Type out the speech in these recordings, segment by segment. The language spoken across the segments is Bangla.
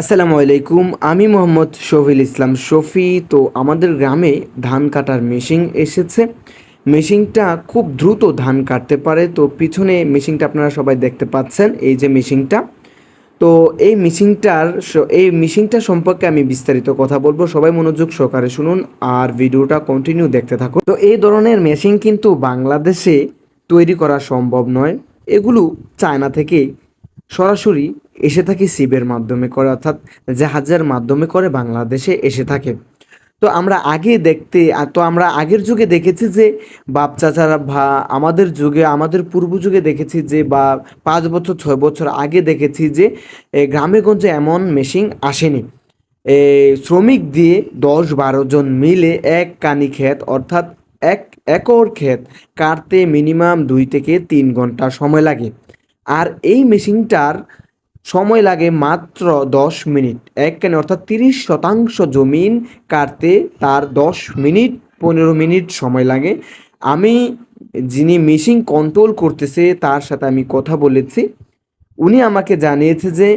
আসসালামু আলাইকুম, আমি মোহাম্মদ শফিল ইসলাম শফি। তো আমাদের গ্রামে ধান কাটার মেশিন এসেছে। মেশিনটা খুব দ্রুত ধান কাটতে পারে। তো পিছনে মেশিনটা আপনারা সবাই দেখতে পাচ্ছেন, এই যে মেশিনটা। তো এই মেশিনটার এই মেশিনটা সম্পর্কে আমি বিস্তারিত কথা বলব। সবাই মনোযোগ সহকারে শুনুন আর ভিডিওটা কন্টিনিউ দেখতে থাকুন। তো এই ধরনের মেশিন কিন্তু বাংলাদেশে তৈরি করা সম্ভব নয়। এগুলো চায়না থেকে সরাসরি এসে থাকে সিবের মাধ্যমে করে অর্থাৎ জাহাজের মাধ্যমে করে বাংলাদেশে এসে থাকে। তো আমরা আগে দেখতে তো আমরা আগের যুগে দেখেছি যে বাপ চাচারা বা আমাদের যুগে আমাদের পূর্ব যুগে দেখেছি যে বা পাঁচ বছর ছয় বছর আগে দেখেছি যে এ, গ্রামে গঞ্জে এমন মেশিন আসেনি। শ্রমিক দিয়ে দশ বারো জন মিলে এক কানি ক্ষেত অর্থাৎ এক একর ক্ষেত কাটতে মিনিমাম দুই থেকে তিন ঘণ্টা সময় লাগে। আর এই মেশিনটার সময় লাগে মাত্র দশ মিনিট। এক কানে অর্থাৎ তিরিশ শতাংশ জমিন কাটতে তার দশ মিনিট, পনেরো মিনিট সময় লাগে। আমি যিনি মেশিন কন্ট্রোল করতেছে, তার সাথে আমি কথা বলেছি। উনি আমাকে জানিয়েছে যে,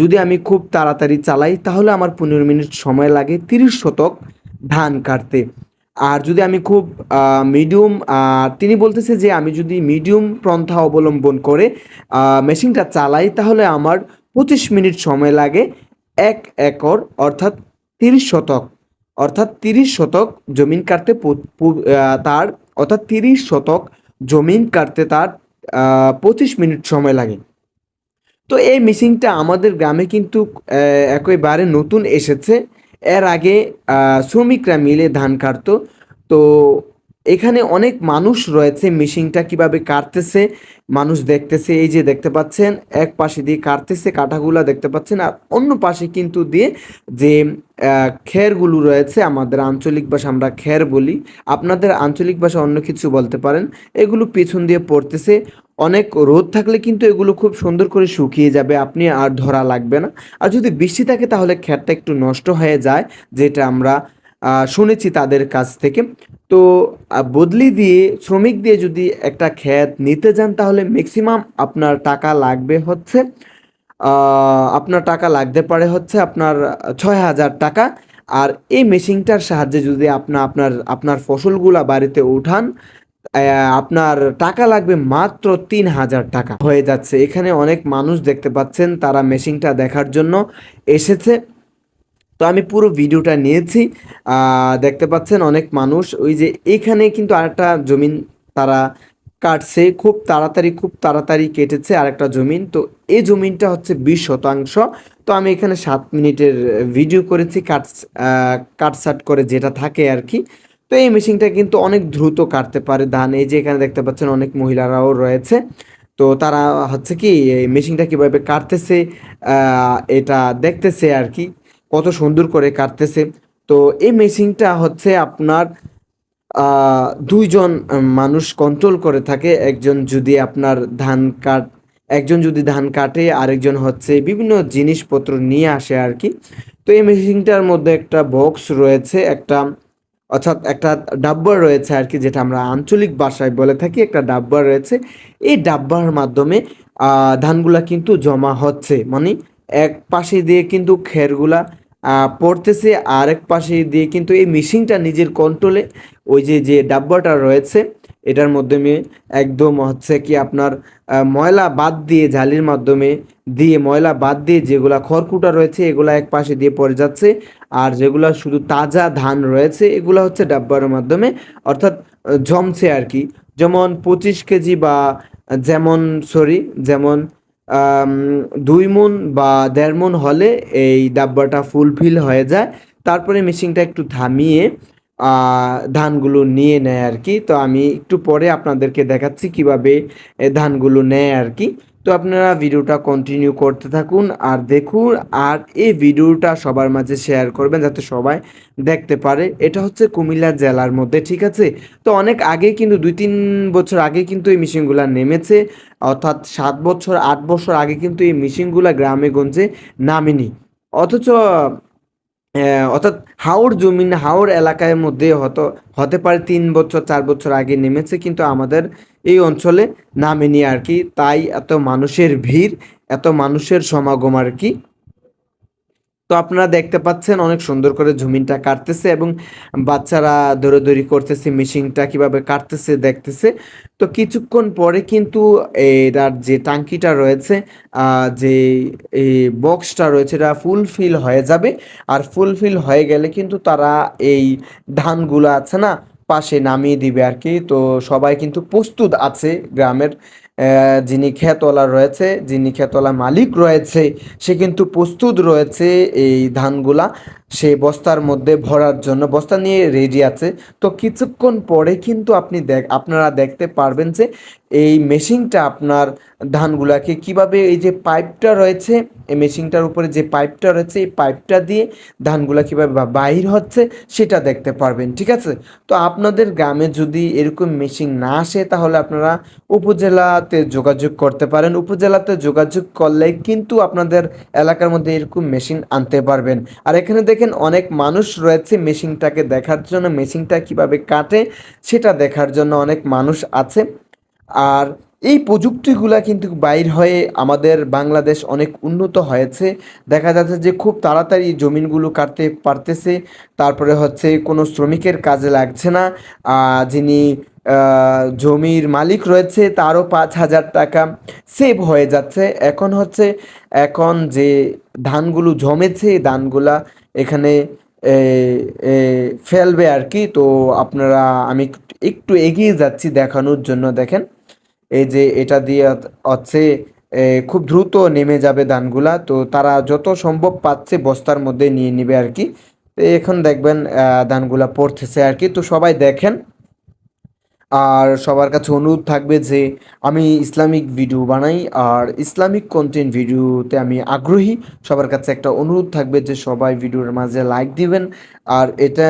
যদি আমি খুব তাড়াতাড়ি চালাই, তাহলে আমার পনেরো মিনিট সময় লাগে তিরিশ শতক ধান কাটতে। আর যদি আমি খুব মিডিয়াম তিনি বলতেছে যে আমি যদি মিডিয়াম পন্থা অবলম্বন করে মেশিনটা চালাই, তাহলে আমার পঁচিশ মিনিট সময় লাগে এক একর, অর্থাৎ তিরিশ শতক, অর্থাৎ তিরিশ শতক জমিন কাটতে তার, অর্থাৎ তিরিশ শতক জমিন কাটতে তার পঁচিশ মিনিট সময় লাগে। তো এই মেশিনটা আমাদের গ্রামে কিন্তু একেবারে নতুন এসেছে। এর আগে শ্রমিকরা মিলে ধান কাটতো। তো এখানে অনেক মানুষ রয়েছে, মেশিনটা কীভাবে কাটতেছে, মানুষ দেখতেছে, এই যে দেখতে পাচ্ছেন, এক পাশে দিয়ে কাটতেছে, কাঁটাগুলা দেখতে পাচ্ছেন, আর অন্য পাশে কিন্তু দিয়ে যে খেরগুলো রয়েছে, আমাদের আঞ্চলিক ভাষা আমরা খের বলি, আপনাদের আঞ্চলিক ভাষা অন্য কিছু বলতে পারেন, এগুলো পেছন দিয়ে পড়তেছে অনেক রোদ থাকলে কিন্তু এগুলো খুব সুন্দর করে শুকিয়ে যাবে, আপনি আর ধরা লাগবে না। আর যদি বৃষ্টি থাকে তাহলে খেরটা একটু নষ্ট হয়ে যায়, যেটা আমরা শুনেছি তাদের কাছ থেকে। তো বদলি দিয়ে, শ্রমিক দিয়ে যদি একটা ক্ষেত নিতে যান তাহলে ম্যাক্সিমাম আপনার টাকা লাগবে হচ্ছে আপনার টাকা লাগতে পারে হচ্ছে আপনার ছয় হাজার টাকা। আর এই মেশিনটার সাহায্যে যদি আপনা, আপনার আপনার ফসলগুলা বাড়িতে উঠান আপনার টাকা লাগবে মাত্র তিন হাজার টাকা। হয়ে যাচ্ছে। এখানে অনেক মানুষ দেখতে পাচ্ছেন, তারা মেশিনটা দেখার জন্য এসেছে। তো আমি পুরো ভিডিওটা নিয়েছি। দেখতে পাচ্ছেন অনেক মানুষ। ওই যে এখানে কিন্তু আরেকটা জমিন তারা কাটছে। খুব তাড়াতাড়ি খুব তাড়াতাড়ি কেটেছে আরেকটা জমিন। তো এই জমিনটা হচ্ছে বিশ শতাংশ। তো আমি এখানে সাত মিনিটের ভিডিও করেছি কাট কাটসাট করে যেটা থাকে আর কি। তো এই মেশিনটা কিন্তু অনেক দ্রুত কাটতে পারে। ধান, এই যে এখানে দেখতে পাচ্ছেন অনেক মহিলারাও রয়েছে। তো তারা হচ্ছে কি, এই মেশিনটা কীভাবে কাটতেছে এটা দেখতেছে আর কি, কত সুন্দর করে কাটতেছে। তো এই মেশিনটা হচ্ছে আপনার দুইজন মানুষ কন্ট্রোল করে থাকে। একজন যদি আপনার ধান কাট, একজন যদি ধান কাটে, আরেকজন হচ্ছে বিভিন্ন জিনিসপত্র নিয়ে আসে আর কি। তো এই মেশিনটার মধ্যে একটা বক্স রয়েছে, একটা অর্থাৎ একটা ডাব্বা রয়েছে আর কি, যেটা আমরা আঞ্চলিক ভাষায় বলে থাকি, একটা ডাব্বা রয়েছে। এই ডাব্বার মাধ্যমে ধানগুলা কিন্তু জমা হচ্ছে। মানে এক পাশে দিয়ে কিন্তু খেরগুলা পড়তেছে আর এক পাশে দিয়ে কিন্তু এই মেশিনটা নিজের কন্ট্রোলে ওই যে যে ডাব্বাটা রয়েছে এটার মাধ্যমে একদম হচ্ছে কি আপনার ময়লা বাদ দিয়ে জালির মাধ্যমে দিয়ে ময়লা বাদ দিয়ে যেগুলা খড়কুটা রয়েছে এগুলা এক পাশে দিয়ে পড়ে যাচ্ছে। আর যেগুলা শুধু তাজা ধান রয়েছে এগুলা হচ্ছে ডাব্বার মাধ্যমে, অর্থাৎ জমছে আর কি। যেমন পঁচিশ কেজি বা যেমন, সরি, যেমন দুই মন বা দেড় মন হলে এই ডাব্বাটা ফুলফিল হয়ে যায়। তারপরে মেশিনটা একটু থামিয়ে ধানগুলো নিয়ে নেয় আর কি তো আমি একটু পরে আপনাদেরকে দেখাচ্ছি কীভাবে ধানগুলো নেয় আর কি তো আপনারা ভিডিওটা কন্টিনিউ করতে থাকুন আর দেখুন আর এই ভিডিওটা সবার মাঝে শেয়ার করবেন যাতে সবাই দেখতে পারে। এটা হচ্ছে কুমিল্লা জেলার মধ্যে, ঠিক আছে? তো অনেক আগে কিন্তু দুই তিন বছর আগে কিন্তু এই মেশিনগুলো নেমেছে। অর্থাৎ সাত বছর, আট বছর আগে কিন্তু এই মেশিনগুলো গ্রামে গঞ্জে নামেনি। অথচ অর্থাৎ হাওড় জমিন হাওড় এলাকায় মধ্যে হতো, হতে পারে তিন বছর, চার বছর আগে নেমেছে, কিন্তু আমাদের এই অঞ্চলে নামেনি আর কি। তাই এত মানুষের ভিড়, এত মানুষের সমাগম আর কি। তো আপনারা দেখতে পাচ্ছেন অনেক সুন্দর করে ঝুমিনটা কাটতেছে এবং বাচ্চারা দৌড়াদৌড়ি করতেছে, মেশিনটা কীভাবে কাটতেছে, দেখতেছে। তো কিছুক্ষণ পরে কিন্তু এটার যে টাঙ্কিটা রয়েছে যে এই বক্সটা রয়েছে, এটা ফুলফিল হয়ে যাবে। আর ফুলফিল হয়ে গেলে কিন্তু তারা এই ধানগুলো আছে না, পাশে নামিয়ে দিবে আর কি। তো সবাই কিন্তু প্রস্তুত আছে গ্রামের যিনি খেতলা রয়েছে যিনি খেতলা মালিক রয়েছে সে কিন্তু প্রস্তুত রয়েছে এই ধানগুলা। সে বস্তার মধ্যে ভরার জন্য, বস্তা নিয়ে রেডি আছে। তো কিছুক্ষণ পরে কিন্তু আপনি দেখ, আপনারা দেখতে পারবেন যে এই মেশিনটা আপনার ধানগুলাকে কীভাবে এই যে পাইপটা রয়েছে, এই মেশিনটার উপরে যে পাইপটা রয়েছে, এই পাইপটা দিয়ে ধানগুলা কীভাবে বাহির হচ্ছে সেটা দেখতে পারবেন, ঠিক আছে? তো আপনাদের গ্রামে যদি এরকম মেশিন না আসে তাহলে আপনারা উপজেলাতে যোগাযোগ করতে পারেন। উপজেলাতে যোগাযোগ করলে কিন্তু আপনাদের এলাকার মধ্যে এরকম মেশিন আনতে পারবেন। আর এখানে দেখেন অনেক মানুষ রয়েছে মেশিনটাকে দেখার জন্য, মেশিনটা কীভাবে কাটে সেটা দেখার জন্য অনেক মানুষ আছে। আর এই প্রযুক্তিগুলা কিন্তু বাইর হয়ে আমাদের বাংলাদেশ অনেক উন্নত হয়েছে। দেখা যাচ্ছে যে খুব তাড়াতাড়ি জমিনগুলো কাটতে পারতেছে, তারপরে হচ্ছে কোনো শ্রমিকের কাজে লাগছে না। যিনি জমির মালিক রয়েছে, তারও পাঁচ হাজার টাকা সেভ হয়ে যাচ্ছে। এখন হচ্ছে, এখন যে ধানগুলো জমেছে, ধানগুলা এখানে ফেলবে আর কি। তো আপনারা, আমি একটু এগিয়ে যাচ্ছি দেখানোর জন্য, দেখেন। এই যে এটা দিয়ে হচ্ছে খুব দ্রুত নেমে যাবে ধানগুলা। তো তারা যত সম্ভব পাচ্ছে বস্তার মধ্যে নিয়ে নেবে আর কি। এখন দেখবেন দানগুলা ধানগুলা পড়তেছে আর কি। তো সবাই দেখেন আর সবার কাছে অনুরোধ থাকবে যে আমি ইসলামিক ভিডিও বানাই আর ইসলামিক কন্টেন্ট ভিডিওতে আমি আগ্রহী। সবার কাছে একটা অনুরোধ থাকবে যে সবাই ভিডিওর মাঝে লাইক দিবেন। আর এটা,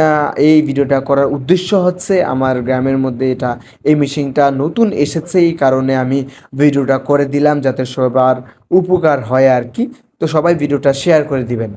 এই ভিডিওটা করার উদ্দেশ্য হচ্ছে আমার গ্রামের মধ্যে এটা, এই মেশিনটা নতুন এসেছে, এই কারণে আমি ভিডিওটা করে দিলাম যাতে সবার উপকার হয় আর কি। তো সবাই ভিডিওটা শেয়ার করে দিবেন।